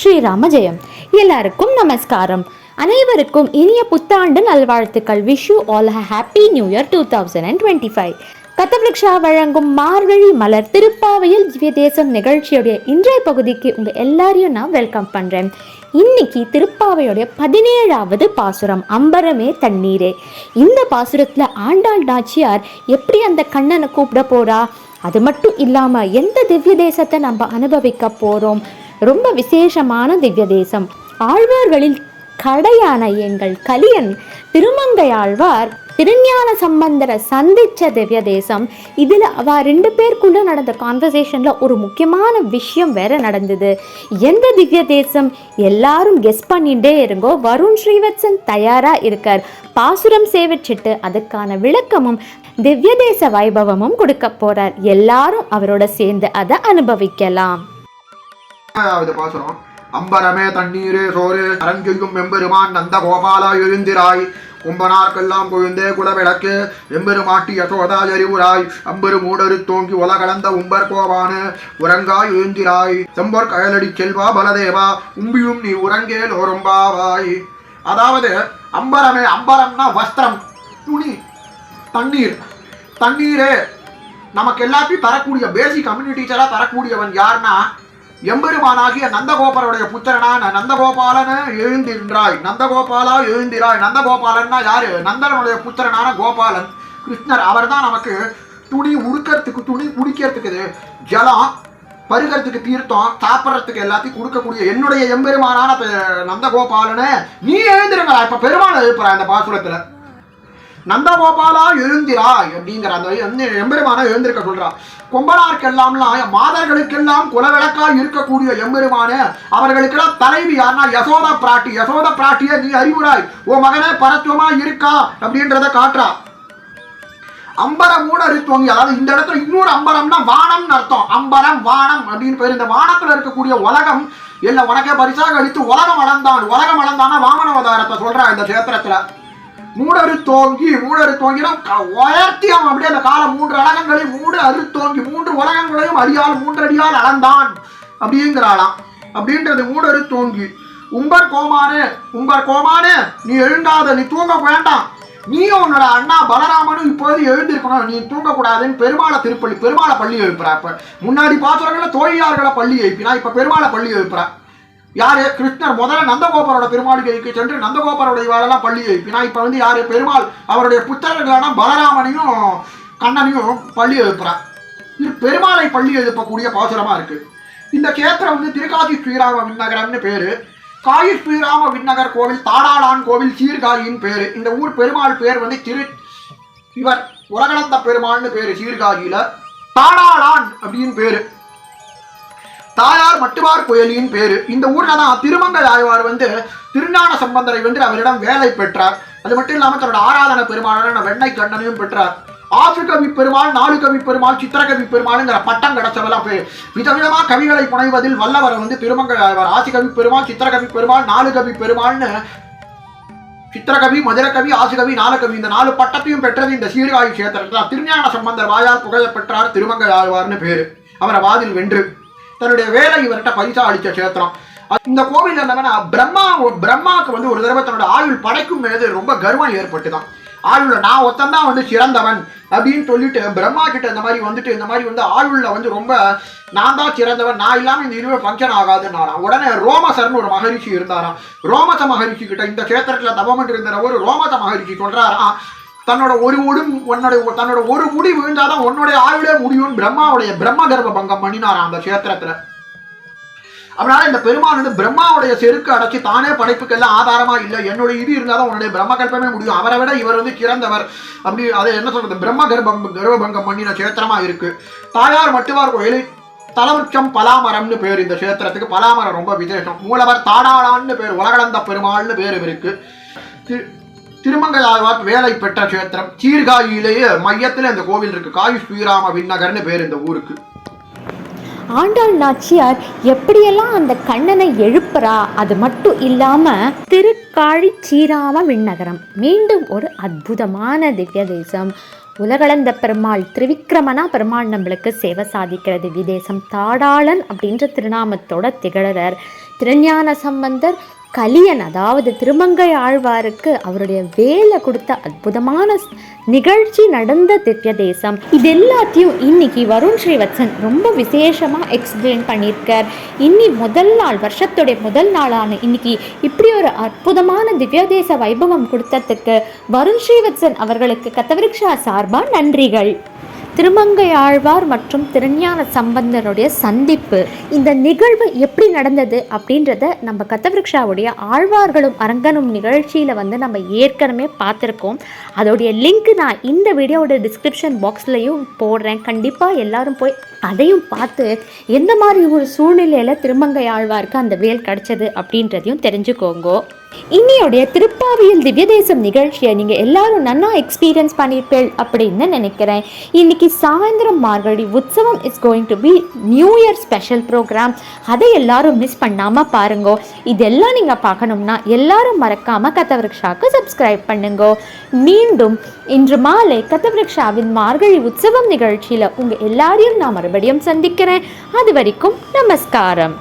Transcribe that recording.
ஸ்ரீராம ஜெயம் எல்லாருக்கும் நமஸ்காரம். அனைவருக்கும் இனிய புத்தாண்டு நல்வாழ்த்துக்கள். Wish you all happy new year two thousand and twenty five Kathavriksha வழங்கும் மார்கழி மலர் திருப்பாவையில் திவ்ய தேசம் நிகழ்ச்சியுடைய இன்றைய பகுதிக்கு உங்கள் எல்லாரையும் நான் வெல்கம் பண்றேன். இன்னைக்கு திருப்பாவையுடைய பதினேழாவது பாசுரம் அம்பரமே தண்ணீரே. இந்த பாசுரத்துல ஆண்டாள் நாச்சியார் எப்படி அந்த கண்ணனை கூப்பிட போறா? அது மட்டும் இல்லாம எந்த திவ்ய தேசத்தை நம்ம அனுபவிக்க போகிறோம் ரொம்ப விசேஷமான திவ்ய தேசம் ஆழ்வார்களில் கடையான எங்கள் கலியன் திருமங்கை ஆழ்வார் திருஞான சம்பந்தரை சந்திச்ச திவ்ய தேசம் இதில் அவ ரெண்டு பேருக்குள்ள நடந்த கான்வர்சேஷனில் ஒரு முக்கியமான விஷயம் வேற நடந்தது. எந்த திவ்ய தேசம் எல்லாரும் கெஸ் பண்ணிட்டே இருங்கோ. வருண் ஸ்ரீவத்சன் தயாராக இருக்கார். பாசுரம் சேவிச்சிட்டு அதுக்கான விளக்கமும் திவ்ய தேச வைபவமும் கொடுக்க போறார். எல்லாரும் அவரோட சேர்ந்து அதை அனுபவிக்கலாம். ஏழாவது பாசுரம். அம்பரமே தண்ணீரே சோறு அரங்கெங்கும் எம்பெருமான் நந்த கோபாலா எழுந்திராய் கும்பனார்க்கெல்லாம் கொழுந்தே குலவிளக்கு எம்பெருமாட்டி யசோதா எரிவுராய் அம்பெரு மூடரு தோங்கி உலகலந்த உம்பர் கோபானு உறங்காய் எழுந்திராய் செம்பொர் கயலடி செல்வா பலதேவா உம்பியும் நீ உறங்கே ஒரும்பாவாய் அதாவது அம்பரமே அம்பரம்னா வஸ்திரம் துணி தண்ணீர். தண்ணீரே நமக்கு எல்லாத்தையும் தரக்கூடிய பேசிக் கம்யூனிட்டிஸராக தரக்கூடியவன் யாருன்னா எம்பெருமானாகிய நந்தகோபாலனுடைய புத்திரனான நந்தகோபாலன எழுந்திருந்தாய். நந்தகோபாலா எழுந்திராய். நந்தகோபாலன்னா யாரு? நந்தனுடைய புத்திரனான கோபாலன். கிருஷ்ணர் அவர்தான் நமக்கு துணி உடுக்கிறதுக்கு துணி குடிக்கிறதுக்கு ஜலம் பருகிறதுக்கு தீர்த்தம் சாப்பிட்றதுக்கு எல்லாத்தையும் கொடுக்கக்கூடிய என்னுடைய எம்பெருமானான பெ- நந்தகோபாலனே நீ எழுந்திருங்களா இப்ப பெருமாள் எழுப்புறா இந்த பாசுரத்துல. நந்தகோபாலா எழுந்திராய் அப்படிங்கிற அந்த எந்த- எம்பெருமான எழுந்திருக்க சொல்றா. கொம்பனார்க்கெல்லாம்லாம் மாதர்களுக்கெல்லாம் குலவிளக்காய் இருக்கக்கூடிய எம்பெருமான அவர்களுக்கெல்லாம் தலைவி யாருன்னா யசோத பிராட்டி யசோத பிராட்டிய நீ அறிவுராய் ஓ மகனே பரத்துவமா இருக்கா அப்படின்றத காட்டுறா. அம்பரம் மூட அரித்துவங்க அதாவது இந்த இடத்துல இன்னொரு அம்பரம்னா வானம்னு அர்த்தம். அம்பரம் வானம் அப்படின்னு பேர். இந்த வானத்துல இருக்கக்கூடிய உலகம் இல்ல உனக்கே பரிசாக அளித்து உலகம் வளர்ந்தான். உலகம் வளர்ந்தான்னா வாமன அவதாரத்தை சொல்றா இந்த கஷேத்திரத்துல. மூடரு தோங்கி மூடரு தோங்கினா க- உயர்த்தி அவன் அப்படியே அந்த காலம் மூன்று அழகங்களையும் மூடு அறுத்தோங்கி மூன்று உலகங்களையும் அடியால் மூன்றடியால் அளந்தான். அப்படிங்கிறாளாம். அப்படின்றது மூடரு தோங்கி. உம்பர் கோமானே உம்பர் கோமானே நீ எழுந்தாத நீ தூங்க வேண்டாம். நீயும் உன்னோட அண்ணா பலராமனும் இப்போது எழுந்திருக்கணும். நீ தூங்கக்கூடாதுன்னு பெருமாளை திருப்பள்ளி பெருமாளை பள்ளி எழுப்புறா. இப்ப முன்னாடி பாசுரங்கள்ல தோழியார்களை பள்ளி எழுப்பினா இப்ப பெருமாளை பள்ளி எழுப்புறா. யாரு? கிருஷ்ணர். முதல்ல நந்தகோபாலோட பெருமாளுக்கு சென்று நந்தகோபாலோடைய வேலைலாம் பள்ளி எழுப்பினா இப்ப வந்து யாரு? பெருமாள். அவருடைய புத்தகங்களான பலராமனையும் கண்ணனையும் பள்ளி எழுப்புறா இது பெருமாளை பள்ளி எழுப்பக்கூடிய பாசுரமா இருக்கு. இந்த கேத்திரம் வந்து திருக்காசி ஸ்ரீராம விண்ணகரம்னு பேரு. காயி ஸ்ரீராம விண்ணகர் கோவில் தாடாளான் கோவில் சீர்காழியின் பேரு. இந்த ஊர் பெருமாள் பேர் வந்து திரு இவர் உலகளந்த பெருமாள்னு பேரு சீர்காழியில. தாடாளான் அப்படின்னு பேரு. தாயார் மட்டுவார் கோயிலின் பேரு. இந்த ஊர்ல தான் திருமங்கல் ஆழ்வார் வந்து திருஞான சம்பந்தரை வென்று அவரிடம் வேலை பெற்றார். அது மட்டும் இல்லாமல் தன்னோட ஆராதன பெருமாளான வெண்ணை கண்ணனையும் பெற்றார். ஆசு கவி பெருமாள் நாலு கவி பெருமாள் சித்திரகவி பெருமாள்ங்கிற பட்டம் கிடைச்சவெல்லாம் பேர் விதவிதமா கவிகளை புனைவதில் வல்லவர் வந்து திருமங்கல் ஆழ்வார். ஆசிகவி பெருமாள் சித்திரகவி பெருமாள் நாலு கவி பெருமாள்னு சித்திரகவி மதுரகவி ஆசுகவி நாலகவி இந்த நாலு பட்டத்தையும் பெற்றது இந்த சீர்காழி கஷேத்திரத்தில் திருஞான சம்பந்தர் வாயால் புகழ பெற்றார் திருமங்கல் ஆழ்வார்னு பேரு. அவரை வாதில் வென்று தன்னுடைய வேலை இவர்கிட்ட பரிசா அளித்த கஷேத்திரம் இந்த கோவில் என்னன்னா பிரம்மா பிரம்மாவுக்கு வந்து ஒரு தடவை தன்னோட ஆயுள் படைக்கும் மீது ரொம்ப கர்வம் ஏற்பட்டுதான். ஆயுள்ல நான் ஒத்தந்தான் வந்து சிறந்தவன் அப்படின்னு சொல்லிட்டு பிரம்மா கிட்ட இந்த மாதிரி வந்துட்டு இந்த மாதிரி வந்து ஆயுள்ல வந்து ரொம்ப நான் தான் சிறந்தவன் நான் இல்லாமல் இந்த இதுவே ஃபங்க்ஷன் ஆகாதுன்னாராம். உடனே ரோமசர்னு ஒரு மகரிஷி இருந்தாராம். ரோமச மகரிஷி கிட்ட இந்த கஷேத்திரத்தில் தவம் இருந்த ஒரு ரோமச மகரிஷி சொல்றாராம் தன்னோட ஒரு ஒடும் உன்னோட தன்னோட ஒரு முடி விழுந்தாதான் உன்னுடைய ஆயுளே முடியும். பிரம்மாவுடைய பிரம்ம கர்ப்ப பங்கம் பண்ணினாராம் அந்த கஷேத்திரத்துல? அதனால இந்த பெருமான் வந்து பிரம்மாவுடைய செருக்கு அடைச்சி தானே படைப்புக்கெல்லாம் ஆதாரமா இல்லை. என்னுடைய இது இருந்தாதான் உன்னுடைய பிரம்ம கல்பமே முடியும். அவரை விட இவர் வந்து சிறந்தவர். அப்படி அதை என்ன சொல்றது? பிரம்ம கர்ப்பம் கர்ப்பபங்கம் பண்ணின கஷேத்திரமா இருக்கு. தாயார் மட்டுவார் கோயிலை தலவருட்சம் பலாமரம்னு பேர் இந்த கஷேத்திரத்துக்கு. பலாமரம் ரொம்ப விசேஷம். மூலவர் தாடாளான்னு பேர். உலகளந்த பெருமாள்னு பேர் இருக்கு. திருமங்கலாழ்வார் வேலை பெற்ற கஷேத்திரம். சீர்காழியிலேயே மையத்தில் இந்த கோவில் இருக்கு. காயு ஸ்ரீராம விண்ணகர்னு பேர் இந்த ஊருக்கு. ஆண்டாள் நாச்சியார் எப்படியெல்லாம் அந்த கண்ணனை எழுப்புறா அது மட்டும் இல்லாம திருக்காழி சீராம விண்ணகரம். மீண்டும் ஒரு அற்புதமான திவ்ய தேசம். உலகளந்த பெருமாள் திரிவிக்ரமனா பெருமாள் நம்மளுக்கு சேவை சாதிக்கிறது. விதேசம் தாடாளன் அப்படின்ற திருநாமத்தோட திகழறர். திருஞான சம்பந்தர் கலியன் அதாவது திருமங்கை ஆழ்வாருக்கு அவருடைய வேலை கொடுத்த அற்புதமான நிகழ்ச்சி நடந்த திவ்ய தேசம் இது எல்லாத்தையும் இன்னைக்கு வருண் ஸ்ரீவத்சன் ரொம்ப விசேஷமா எக்ஸ்பிளைன் பண்ணியிருக்கார். இன்னி முதல் நாள் வருஷத்துடைய முதல் நாளான இன்னைக்கு இப்படி ஒரு அற்புதமான திவ்ய தேச வைபவம் கொடுத்ததுக்கு வருண் ஸ்ரீவத்சன் அவர்களுக்கு கத்தவிருக்ஷா சார்பா நன்றிகள். திருமங்கை ஆழ்வார் மற்றும் திருஞான சம்பந்தருடைய சந்திப்பு. இந்த நிகழ்வு எப்படி நடந்தது அப்படின்றத நம்ம கத்தவிருக்ஷாவுடைய ஆழ்வார்களும் அரங்கனும் நிகழ்ச்சியில் வந்து நம்ம ஏற்கனவே பார்த்துருக்கோம். அதோடைய லிங்க் நான் இந்த வீடியோவோட டிஸ்கிரிப்ஷன் பாக்ஸ்லையும் போடுறேன். கண்டிப்பாக எல்லாரும் போய் அதையும் பார்த்து எந்த மாதிரி ஒரு சூழ்நிலையில் திருமங்கை ஆழ்வாருக்கு அந்த வேல் கிடச்சது அப்படின்றதையும் தெரிஞ்சுக்கோங்க. இன்னியோடைய திருப்பாவியல் திவ்யதேசம் நிகழ்ச்சியை நீங்கள் எல்லாரும் நன்னா எக்ஸ்பீரியன்ஸ் பண்ணியிருப்பீள் அப்படின்னு நினைக்கிறேன். இன்னைக்கு சாயந்தரம் Margazhi Utsavam is going to be new year special program அதை எல்லாரும் மிஸ் பண்ணாமல் பாருங்க. இதெல்லாம் நீங்கள் பார்க்கணும்னா எல்லாரும் மறக்காமல் கத்தவிருக்ஷாக்கு சப்ஸ்கிரைப் பண்ணுங்க. மீண்டும் இன்று மாலை கத்தவிருக்ஷாவின் மார்கழி உற்சவம் நிகழ்ச்சியில் உங்கள் எல்லாரையும் நான் மறுபடியும் சந்திக்கிறேன். அது வரைக்கும் நமஸ்காரம்.